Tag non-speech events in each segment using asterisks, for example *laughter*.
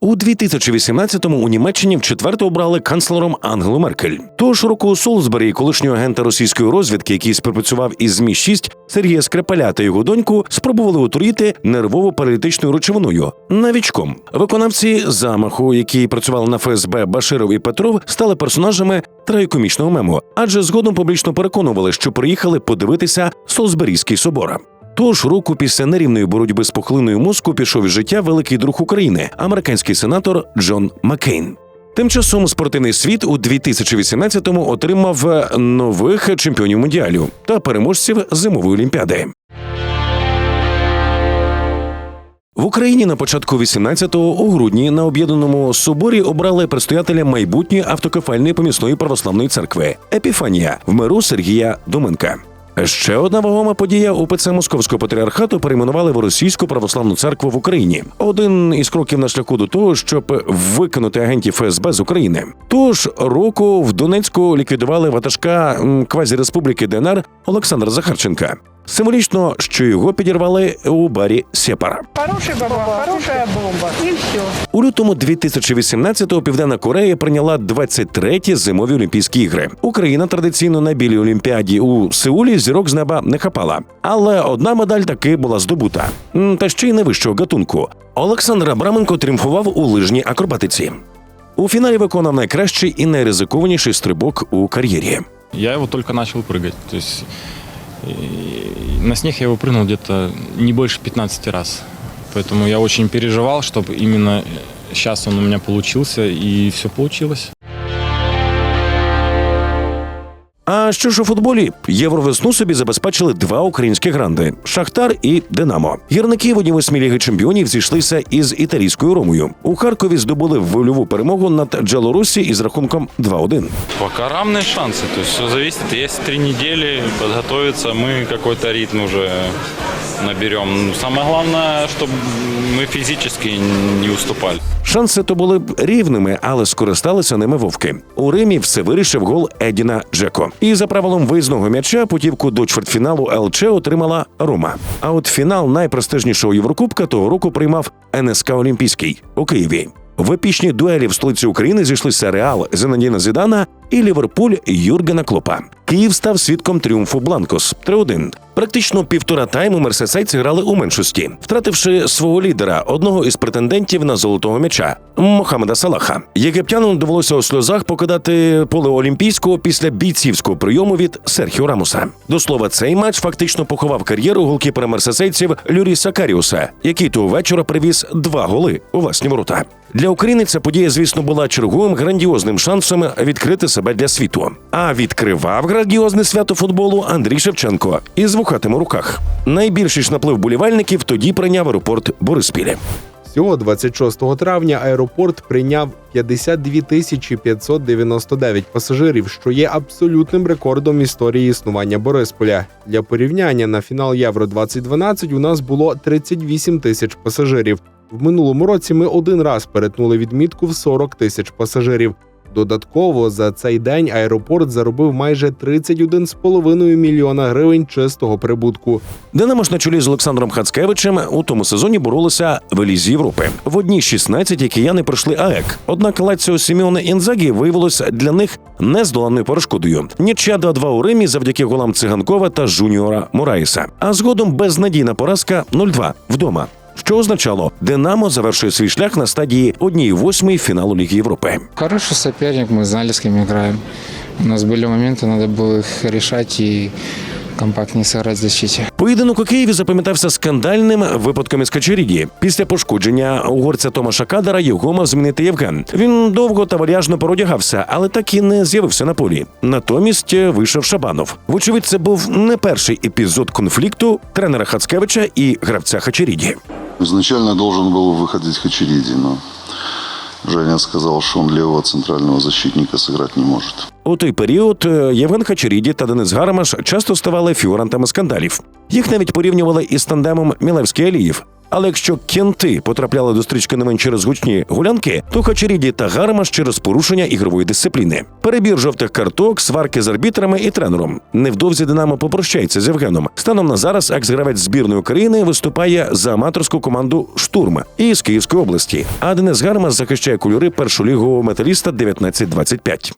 У 2018-му у Німеччині вчетверте обрали канцлером Ангелу Меркель. Того ж року у Солсбері колишнього агента російської розвідки, який співпрацював із змі 6 Сергія Скрипаля та його доньку, спробували отруїти нервово-паралітичною речовиною навічком. Виконавці замаху, які працювали на ФСБ Баширов і Петров, стали персонажами трагікомічного мему, адже згодом публічно переконували, що приїхали подивитися Солсберійський собор. Того ж року після нерівної боротьби з пухлиною мозку пішов із життя великий друг України, американський сенатор Джон Маккейн. Тим часом спортивний світ у 2018-му отримав е, нових чемпіонів мундіалю та переможців зимової олімпіади. В Україні на початку 18-го у грудні на об'єднаному соборі обрали предстоятеля майбутньої автокефальної помісної православної церкви Епіфанія в миру Сергія Доменка. Ще одна вагома подія УПЦ Московського патріархату перейменували в Російську православну церкву в Україні. Один із кроків на шляху до того, щоб викинути агентів ФСБ з України. Тож року в Донецьку ліквідували ватажка квазіреспубліки ДНР Олександра Захарченка. Символічно, що його підірвали у барі Сепар. Хороший баба, хорошая бомба. И все. У лютому 2018-го Південна Корея прийняла 23-ті зимові Олімпійські ігри. Україна традиційно на білій олімпіаді у Сеулі зірок з неба не хапала, але одна медаль таки була здобута. Та ще й не вищого гатунку. Олександр Абраменко тріумфував у лижній акробатиці. У фіналі виконав найкращий і найризикованіший стрибок у кар'єрі. Я его только начал прыгать. То есть и на снег я его прыгнул где-то не больше 15 раз. Поэтому я очень переживал, чтобы именно сейчас он у меня получился, и все получилось. А що ж у футболі? Євровесну собі забезпечили два українські гранди Шахтар і Динамо. Гірники в одній восьмій ліги чемпіонів зійшлися із італійською Ромою. У Харкові здобули вольову перемогу над Джалорусі із рахунком 2-1. Пока равные шансы. То есть все зависит. Есть три недели подготовиться, мы какой-то ритм уже наберем. Самое главное, чтобы мы физически не уступали. Шанси то були б рівними, але скористалися ними вовки. У Римі все вирішив гол Едіна Джеко. І за правилом виїзного м'яча путівку до чвертьфіналу ЛЧ отримала Рома. А от фінал найпрестижнішого Єврокубка того року приймав НСК Олімпійський у Києві. В епічній дуелі в столиці України зійшлися Реал Зенадіна Зідана і Ліверпуль Юргена Клопа. Київ став свідком тріумфу Бланкос 3-1. Практично півтора тайму мерсесайці грали у меншості, втративши свого лідера, одного із претендентів на золотого м'яча Мохамеда Салаха. Єгиптянину довелося у сльозах покидати поле Олімпійського після бійцівського прийому від Серхіо Рамоса. До слова, цей матч фактично поховав кар'єру голкіпера мерсесейців Люріса Каріуса, який того вечора привіз два голи у власні ворота. Для України ця подія, звісно, була черговим грандіозним шансом відкрити себе для світу. А відкривав грандіозне свято футболу Андрій Шевченко із вухатим руках. Найбільший ж наплив болівальників тоді прийняв аеропорт Бориспілі. Всього 26 травня аеропорт прийняв 52 тисячі 599 пасажирів, що є абсолютним рекордом історії існування Борисполя. Для порівняння на фінал Євро 2012 у нас було 38 тисяч пасажирів. В минулому році ми один раз перетнули відмітку в 40 тисяч пасажирів. Додатково за цей день аеропорт заробив майже 31,5 мільйона гривень чистого прибутку. Динамо ж на чолі з Олександром Хацкевичем у тому сезоні боролися в Елізі Європи. В одній 16 кияни пройшли АЕК. Однак Лаціо Сімеоне Інзагі виявилося для них нездоланною перешкодою. Нічия 2-2 у Римі завдяки голам Циганкова та Жуніора Мораїса. А згодом безнадійна поразка 0-2 вдома Що означало, Динамо завершує свій шлях на стадії 1-8 фіналу Ліги Європи. Хороший соперник, мы знали, с кем играем. У нас были моменты, надо было их решать и компактнее сыграть в защите. Поєдинок у Києві запам'ятався скандальним випадком із Качеріді. Після пошкодження угорця Томаша Кадара його мав змінити Євген. Він довго та вальяжно породягався, але так і не з'явився на полі. Натомість вийшов Шабанов. Вочевидь, це був не перший епізод конфлікту тренера Хацкевича і гравця Хачеріді. Изначально должен был выходить Хачериди, но Женя сказал, что он левого центрального защитника сыграть не может. У той період е, Євген Хачеріді та Денис Гармаш часто ставали фігурантами скандалів. Їх навіть порівнювали із тандемом Мілевський Аліїв. Але якщо кенти потрапляли до стрічки новин через гучні гулянки, то Хачеріді та Гармаш через порушення ігрової дисципліни. Перебір жовтих карток, сварки з арбітрами і тренером. Невдовзі Динамо попрощається з Євгеном. Станом на зараз екс-гравець збірної України виступає за аматорську команду Штурм із Київської області. А Денис Гармаш захищає кольори першолігового металіста 1925.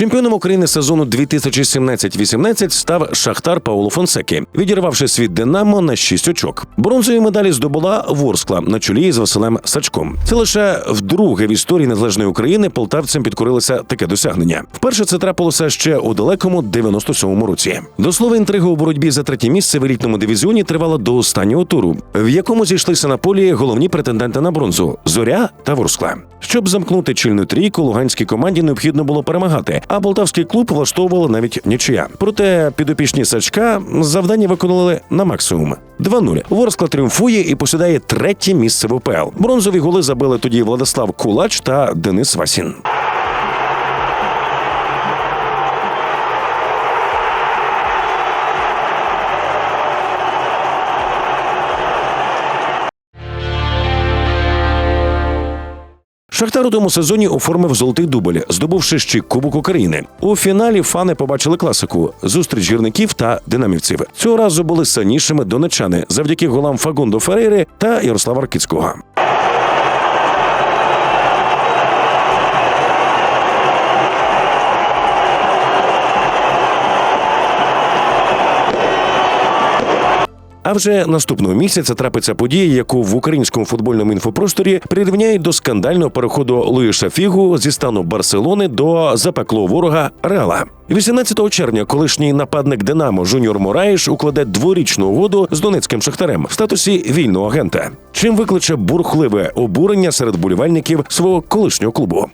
Чемпіоном України сезону 2017-18 став Шахтар Пауло Фонсекі, відірвавши світ Динамо на 6 очок. Бронзові медалі здобула Ворскла на чолі з Василем Сачком. Це лише вдруге в історії незалежної України полтавцям підкорилося таке досягнення. Вперше це трапилося ще у далекому 97-му році. До слова, інтрига у боротьбі за третє місце в елітному дивізіоні тривала до останнього туру, в якому зійшлися на полі головні претенденти на бронзу Зоря та Ворскла. Щоб замкнути чільну трійку, луганській команді необхідно було перемагати, а полтавський клуб влаштовували навіть нічия. Проте підопічні сачка завдання виконали на максимум. 2-0. Ворскла тріумфує і посідає третє місце в УПЛ. Бронзові голи забили тоді Владислав Кулач та Денис Васін. Шахтар у тому сезоні оформив золотий дубль, здобувши ще Кубок України. У фіналі фани побачили класику зустріч гірників та динамівців. Цього разу були сильнішими донечани завдяки голам Фагундо Ферейри та Ярослава Ракицького. А вже наступного місяця трапиться подія, яку в українському футбольному інфопросторі прирівняють до скандального переходу Луїша Фігу зі стану Барселони до запеклого ворога Реала. 18 червня колишній нападник Динамо Жуніор Мораєш укладе дворічну угоду з донецьким шахтарем в статусі вільного агента, чим викличе бурхливе обурення серед болівальників свого колишнього клубу.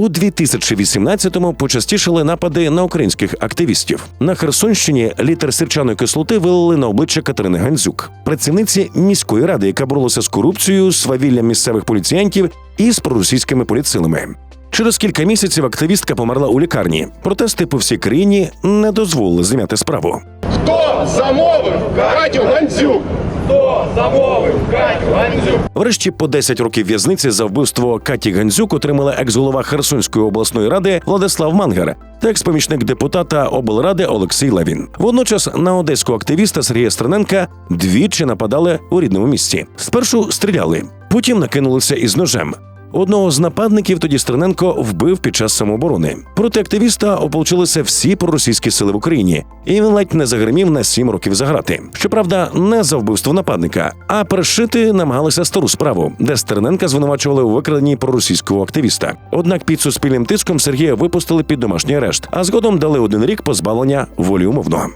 У 2018-му почастішали напади на українських активістів. На Херсонщині літер сирчаної кислоти вилили на обличчя Катерини Гандзюк, працівниці міської ради, яка боролася з корупцією, свавіллям місцевих поліціянтів і з проросійськими поліцилами. Через кілька місяців активістка померла у лікарні. Протести по всій країні не дозволили зняти справу. Хто замовив Катю Гандзюк? Хто замовив Катю Гандзюк? Врешті по 10 років в'язниці за вбивство Каті Гандзюк отримала екс-голова Херсонської обласної ради Владислав Мангер та екс-помічник депутата облради Олексій Левін. Водночас на одеського активіста Сергія Стерненка двічі нападали у рідному місті. Спершу стріляли, потім накинулися із ножем. Одного з нападників тоді Стерненко вбив під час самооборони. Проти активіста ополчилися всі проросійські сили в Україні, і він ледь не загримів на сім років за грати. Щоправда, не за вбивство нападника, а перешити намагалися стару справу, де Стерненка звинувачували у викраденні проросійського активіста. Однак під суспільним тиском Сергія випустили під домашній арешт, а згодом дали один рік позбавлення волі умовно.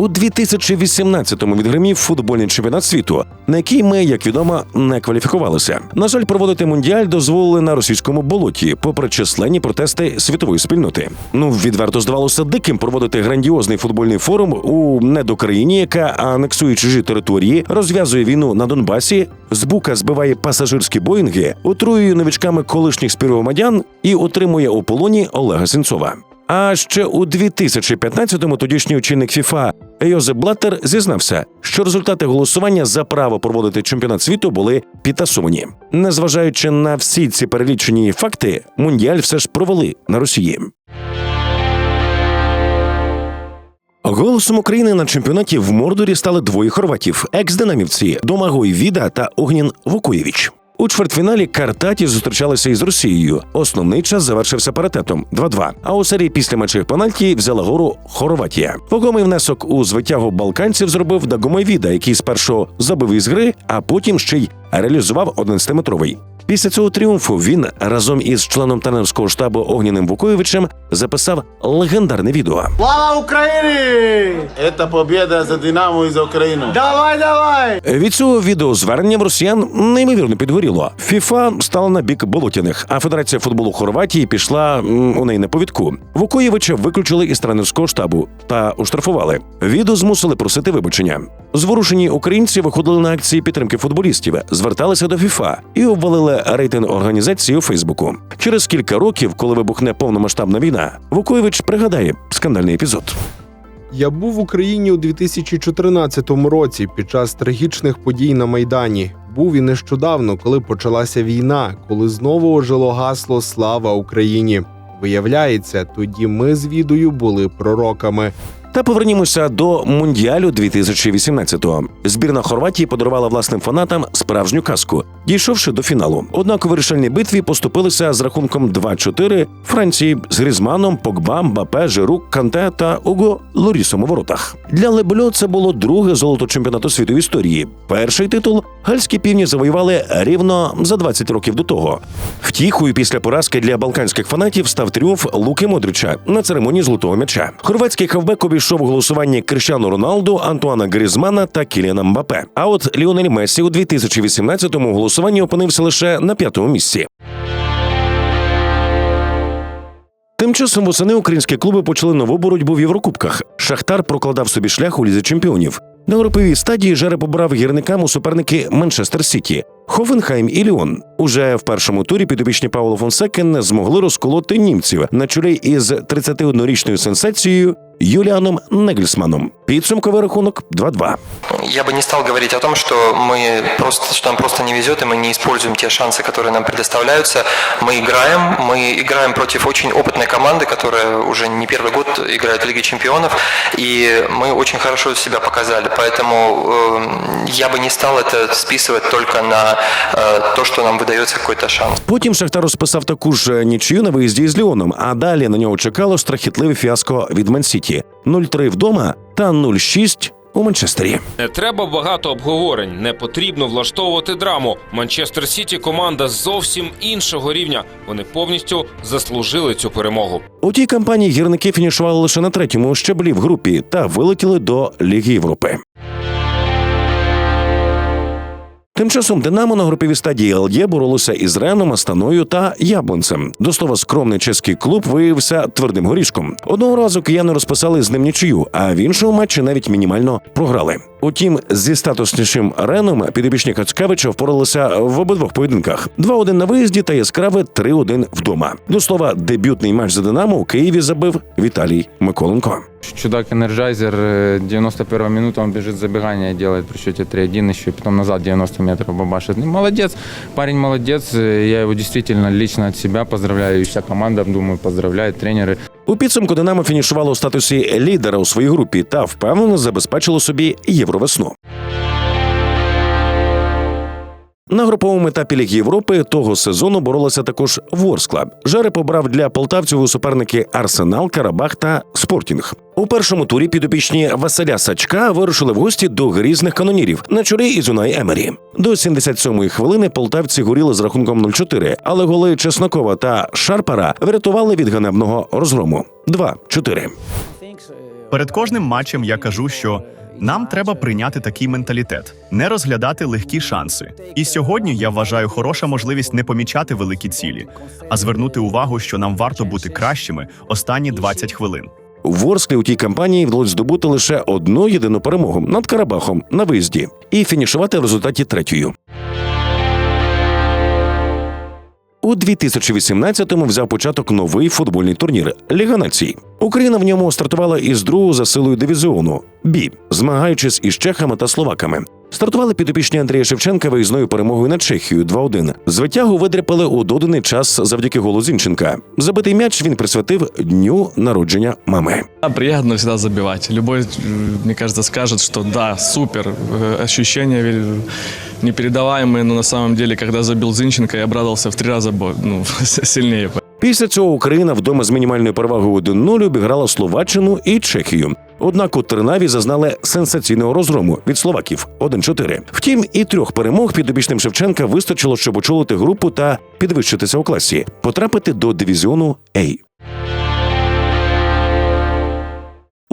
У 2018-му відгримів футбольний чемпіонат світу, на який ми, як відомо, не кваліфікувалися. На жаль, проводити мундіаль дозволили на російському болоті, попри численні протести світової спільноти. Ну відверто здавалося диким проводити грандіозний футбольний форум у недокраїні, яка анексує чужі території, розв'язує війну на Донбасі, з бука збиває пасажирські боїнги, отруює новичками колишніх співгромадян і отримує у полоні Олега Сенцова. А ще у 2015-му тодішній очільник ФІФА Йозеп Блаттер зізнався, що результати голосування за право проводити чемпіонат світу були підтасовані. Незважаючи на всі ці перелічені факти, мундіаль все ж провели на Росії. Голосом України на чемпіонаті в Мордорі стали двоє хорватів: екс-динамівці Домагой Віда та Огнін Вукоєвич. У чвертьфіналі Картаті зустрічалися із Росією. Основний час завершився паритетом 2-2. А у серії після матчів пенальті взяла гору Хорватія. Вагомий внесок у звитягу балканців зробив Дагомойвіда, який спершу забив із гри, а потім ще й реалізував 11-метровий. Після цього тріумфу він разом із членом тренерського штабу Огняним Вукоєвичем записав легендарне відео. Слава Украине! Это победа за Динамо и за Украину. Давай, давай! Від цього відеозвернення в росіян неймовірно підгоріло. ФІФА стала на бік болотяних, а Федерація футболу Хорватії пішла у неї на повідку. Вукоєвича виключили із тренерського штабу та оштрафували. Відео змусили просити вибачення. Зворушені українці виходили на акції підтримки футболістів, зверталися до ФІФА і обвалили рейтинг організації у Фейсбуку. Через кілька років, коли вибухне повномасштабна війна, Вукоєвич пригадає скандальний епізод. Я був в Україні у 2014 році під час трагічних подій на Майдані. Був і нещодавно, коли почалася війна, коли знову ожило гасло Слава Україні. Виявляється, тоді ми з відою були пророками. Та повернімося до мундіалю 2018-го. Збірна Хорватії подарувала власним фанатам справжню казку, дійшовши до фіналу. Однак у вирішальній битві поступилися з рахунком 2-4 Франції з Грізманом, Погба, Мбапе, Жиру, Канте та Уго Лорісом у воротах. Для Лебльо це було друге золото чемпіонату світу в історії. Перший титул гальські півні завоювали рівно за 20 років до того. Втіхою після поразки для балканських фанатів став тріумф Луки Модрича на церемонії золотого м'яча. Хорватський хавбек обійшов у голосуванні Крищану Роналду, Антуана Грізмана та Кіліана Мбапе. А от Ліонель Мессі у 2018-му голосуванні опинився лише на п'ятому місці. Тим часом восени українські клуби почали нову боротьбу в Єврокубках. Шахтар прокладав собі шлях у лізі чемпіонів. На груповій стадії жереб обрав гірникам у суперники Манчестер Сіті, Хофенхайм і Ліон. Уже в першому турі підопічні Пауло Фонсеки не змогли розколоти німців на чолі із 31-річною сенсацією Юліаном Негельсманом. Підсумковий рахунок 2-2. Я бы не стал говорить о том, что мы просто, что нам просто не везет, и мы не используем те шансы, которые нам предоставляются. Мы играем, мы играем против очень опытной команды, которая уже не первый год играет в Лиге Чемпионов, и мы очень хорошо себя показали. Поэтому э, я бы не стал это списывать только на э, то, что нам выдается какой-то шанс. Потім Шахтар розписав таку ж нічию на виїзді із Ліоном, а далі на нього чекало страхітливе фіаско від Мансіті 0-3 вдома та 0-6 у Манчестері. Не треба багато обговорень, не потрібно влаштовувати драму. Манчестер Сіті команда зовсім іншого рівня. Вони повністю заслужили цю перемогу. У тій кампанії гірники фінішували лише на третьому щаблі в групі та вилетіли до Ліги Європи. Тим часом Динамо на груповій стадії ЛД боролося із Реном, Астаною та Яблонцем. До слова, скромний чеський клуб виявився твердим горішком. Одного разу кияни розписали з ним нічию, а в іншому матчі навіть мінімально програли. Утім, зі статуснішим Реном підопічні Кацкевича впоралися в обидвох поєдинках: 2-1 на виїзді та яскраве 3-1 вдома. До слова, дебютний матч за Динамо у Києві забив Віталій Миколенко. Чудак Энерджайзер, э, 91 минута, он бежит забегание, делает при счете 3-1, еще и потом назад 90 метров бабашит. Ну, молодец, парень молодец, э, я его действительно лично от себя поздравляю, и вся команда, думаю, поздравляет, тренеры. У підсумку Динамо фінішувало у статусі лідера у своїй групі та впевнено забезпечило собі євровесну. На груповому етапі Ліги Європи того сезону боролася також Ворскла. Жереб обрав для полтавців у суперники Арсенал, Карабах та Спортінг. У першому турі підопічні Василя Сачка вирушили в гості до грізних канонірів на чолі із Унай Емері. До 77-ї хвилини полтавці горіли з рахунком 0-4, але голи Чеснокова та Шарпара врятували від ганебного розгрому 2-4. Перед кожним матчем я кажу, що нам треба прийняти такий менталітет, не розглядати легкі шанси. І сьогодні я вважаю хороша можливість не помічати великі цілі, а звернути увагу, що нам варто бути кращими останні 20 хвилин. У Ворсклі у тій кампанії вдалося здобути лише одну єдину перемогу над Карабахом на виїзді і фінішувати в результаті третьою. У 2018-му взяв початок новий футбольний турнір Ліга націй. Україна в ньому стартувала із другого за силою дивізіону Бі, змагаючись із чехами та словаками. Стартували підопічні Андрія Шевченка виїзною перемогою над Чехією 2-1. Звитягу видряпали у доданий час завдяки голу Зінченка. Забитий м'яч він присвятив дню народження мами. Приятно всегда забивать. Любой, э, мне кажется, скажет, что да, супер, э, ощущения вел- непередаваемые, но на самом деле, когда забил Зинченко, я обрадовался в три раза бо- ну, *laughs* сильнее. Після цього Україна вдома з мінімальною перевагою 1-0 обіграла Словаччину і Чехію. Однак у Тернаві зазнали сенсаційного розгрому від словаків 1-4. Втім, і трьох перемог підопічним Шевченка вистачило, щоб очолити групу та підвищитися у класі, потрапити до дивізіону А.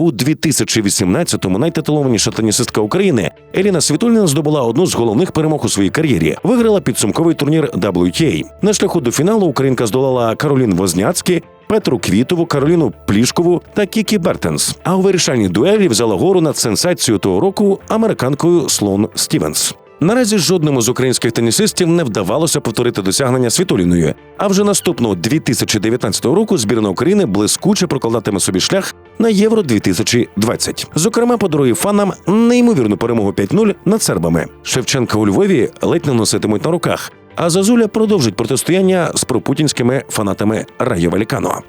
У 2018-му найтитулованіша тенісистка України Еліна Світульна здобула одну з головних перемог у своїй кар'єрі. Виграла підсумковий турнір WTA. На шляху до фіналу Українка здолала Каролін Возняцькі, Петру Квітову, Кароліну Плішкову та Кікі Бертенс. А у вирішальній дуелі взяла гору над сенсацією того року американкою Слон Стівенс. Наразі жодному з українських тенісистів не вдавалося повторити досягнення Світоліною. А вже наступного 2019 року збірна України блискуче прокладатиме собі шлях на Євро 2020. Зокрема, подарує фанам неймовірну перемогу 5-0 над сербами. Шевченка у Львові ледь не носитимуть на руках. А Зазуля продовжить протистояння з пропутінськими фанатами Райо Валікано.